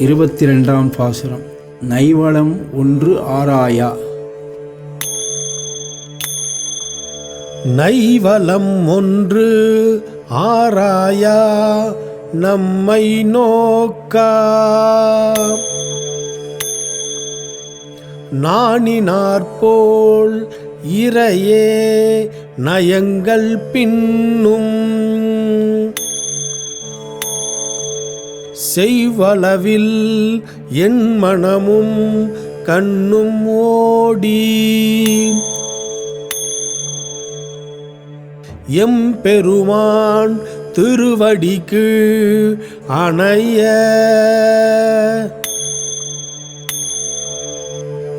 இருபத்தி ரெண்டாம் பாசுரம். நைவளம் ஒன்று ஆராயா. நைவலம் ஒன்று ஆராயா நம்மை நோக்கா. நாணினார்போல் இறையே நயங்கள் பின்னும். செய்வளவில் என் மனமும் கண்ணும் ஓடி. எம்பெருமான் திருவடிக்கு அணைய.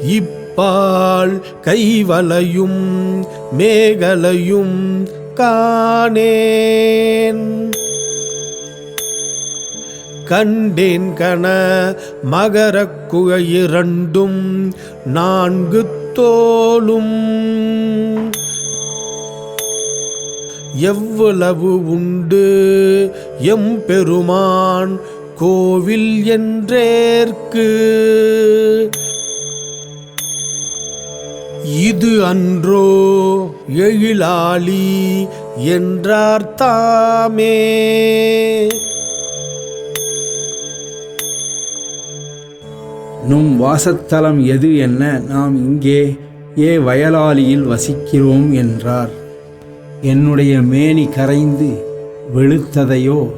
இப்பால் கைவலையும் மேகலையும் காணே. கண்டேன் கன மகரக் குகையிரண்டும் நான்கு தோலும் எவ்வளவு உண்டு எம்பெருமான் கோவில் என்றேற்கு. இது அன்றோ எழிலாளி என்றார் நும் வாசத்தலம் எது என்ன? நாம் இங்கே ஏ வயலாளியில் வசிக்கிறோம் என்றார். என்னுடைய மேனி கரைந்து வெளுத்ததையோ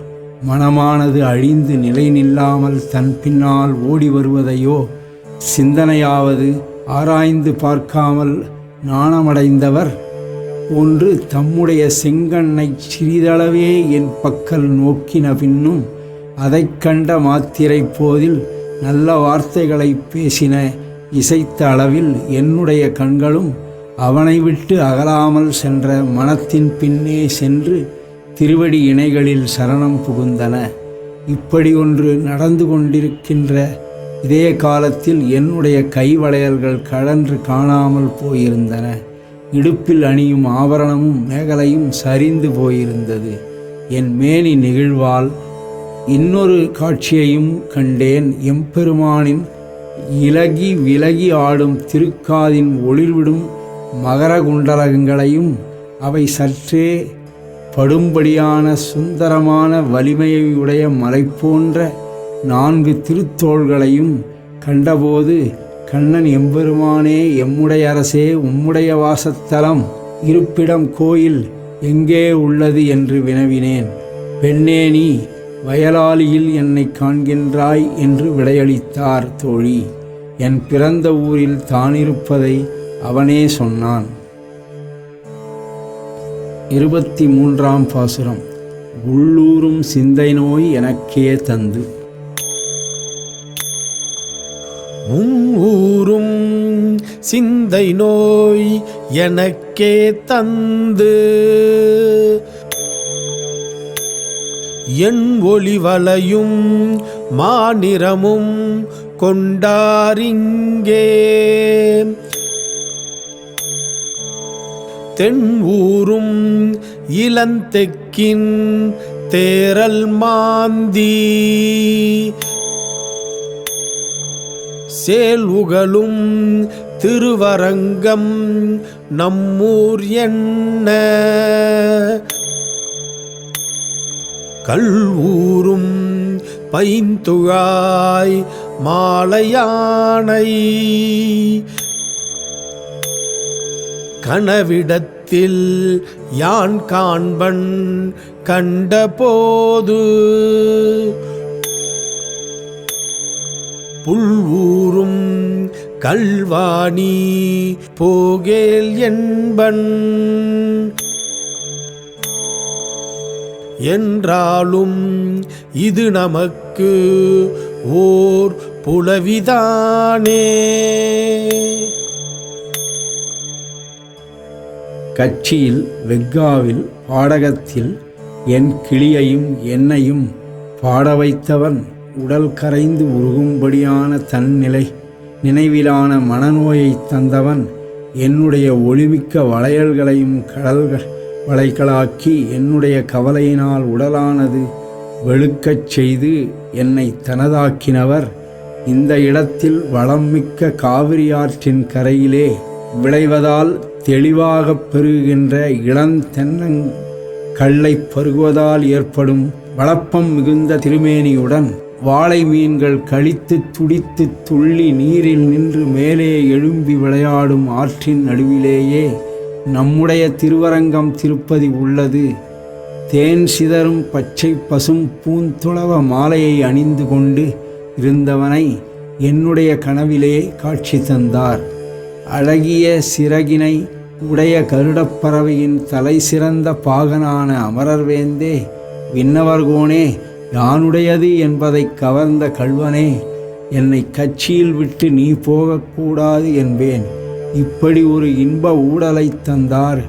மனமானது அழிந்து நிலை நில்லாமல் தன் பின்னால் ஓடி வருவதையோ சிந்தனையாவது ஆராய்ந்து பார்க்காமல் நாணமடைந்தவர் ஒன்று தம்முடைய செங்கண்ணை சிறிதளவே என் பக்கல் நோக்கின பின்னும் அதைக் கண்ட மாத்திரை போதில் நல்ல வார்த்தைகளை பேசின இசைத்த அளவில் என்னுடைய கண்களும் அவனை விட்டு அகலாமல் சென்ற மனத்தின் பின்னே சென்று திருவடி இணைகளில் சரணம் புகுந்தன. இப்படி ஒன்று நடந்து கொண்டிருக்கின்ற இதே காலத்தில் என்னுடைய கைவளையல்கள் கழன்று காணாமல் போயிருந்தன. இடுப்பில் அணியும் ஆபரணமும் மேகலையும் சரிந்து போயிருந்தது. என் மேனி நெகிழ்வால் இன்னொரு காட்சியையும் கண்டேன். எம்பெருமானின் இலகி விலகி ஆடும் திருக்காதின் ஒளிர்விடும் மகர குண்டலகங்களையும் அவை சற்றே படும்படியான சுந்தரமான வலிமையுடைய மலை போன்ற நான்கு திருத்தோள்களையும் கண்டபோது கண்ணன் எம்பெருமானே எம்முடைய அரசே உம்முடைய வாசத்தலம் இருப்பிடம் கோயில் எங்கே உள்ளது? என்று வினவினேன். பெண்ணே நீ வயலாளியில் என்னை காண்கின்றாய் என்று விடையளித்தார் தோழி. என் பிறந்த ஊரில் தானிருப்பதை அவனே சொன்னான். இருபத்தி மூன்றாம் பாசுரம். உள்ளூரும் சிந்தை நோய் எனக்கே தந்து. ஊரும் சிந்தை நோய் எனக்கே தந்து. என் ஒளிவலையும் மாநிறமும் கொண்டாரிங்கே. தென்ஊரும் இளந்தெக்கின் தேரல் மாந்தி. சேல் உகலும் திருவரங்கம் நம்மூர் என்ன? கல்வூரும் பைந்துழாய் மாலையானை. கனவிடத்தில் யான் காண்பன் கண்டபோது. புல்வூரும் கல்வாணி போகேல் என்பன். என்றாலும் இது நமக்கு ஓர் புலவிதானே. கட்சியில் வெக்காவில் பாடகத்தில் என் கிளியையும் என்னையும் பாட வைத்தவன் உடல் கரைந்து உருகும்படியான தன்னிலை நினைவிலான மனநோயைத் தந்தவன் என்னுடைய ஒளிமிக்க வளையல்களையும் கடல்கள் வளைகளாக்கி என்னுடைய கவலையினால் உடலானது வெளுக்கச் செய்து என்னை தனதாக்கினவர். இந்த இடத்தில் வளம்மிக்க காவிரி ஆற்றின் கரையிலே விளைவதால் தெளிவாகப் பெருகின்ற இளந்தென்னங் கல்லை பருகுவதால் ஏற்படும் வளப்பம் மிகுந்த திருமேனியுடன் வாழை மீன்கள் கழித்து துடித்து துள்ளி நீரில் நின்று மேலே எழும்பி விளையாடும் ஆற்றின் நடுவிலேயே நம்முடைய திருவரங்கம் திருப்பதி உள்ளது. தேன் சிதறும் பச்சை பசும் பூந்துளவ மாலையை அணிந்து கொண்டு இருந்தவனை என்னுடைய கனவிலே காட்சி தந்தார். அழகிய சிறகினை உடைய கருடப்பறவையின் தலை சிறந்த பாகனான அமரர்வேந்தே விண்ணவர்கோனே யானுடையது என்பதைக் கவர்ந்த கள்வனே என்னை கட்சியில் விட்டு நீ போகக்கூடாது என்பேன். இப்படி ஒரு இன்ப ஊடலைத் தந்தார்.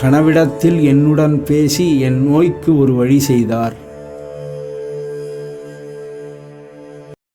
கனவிடத்தில் என்னுடன் பேசி என் நோய்க்கு ஒரு வழி செய்தார்.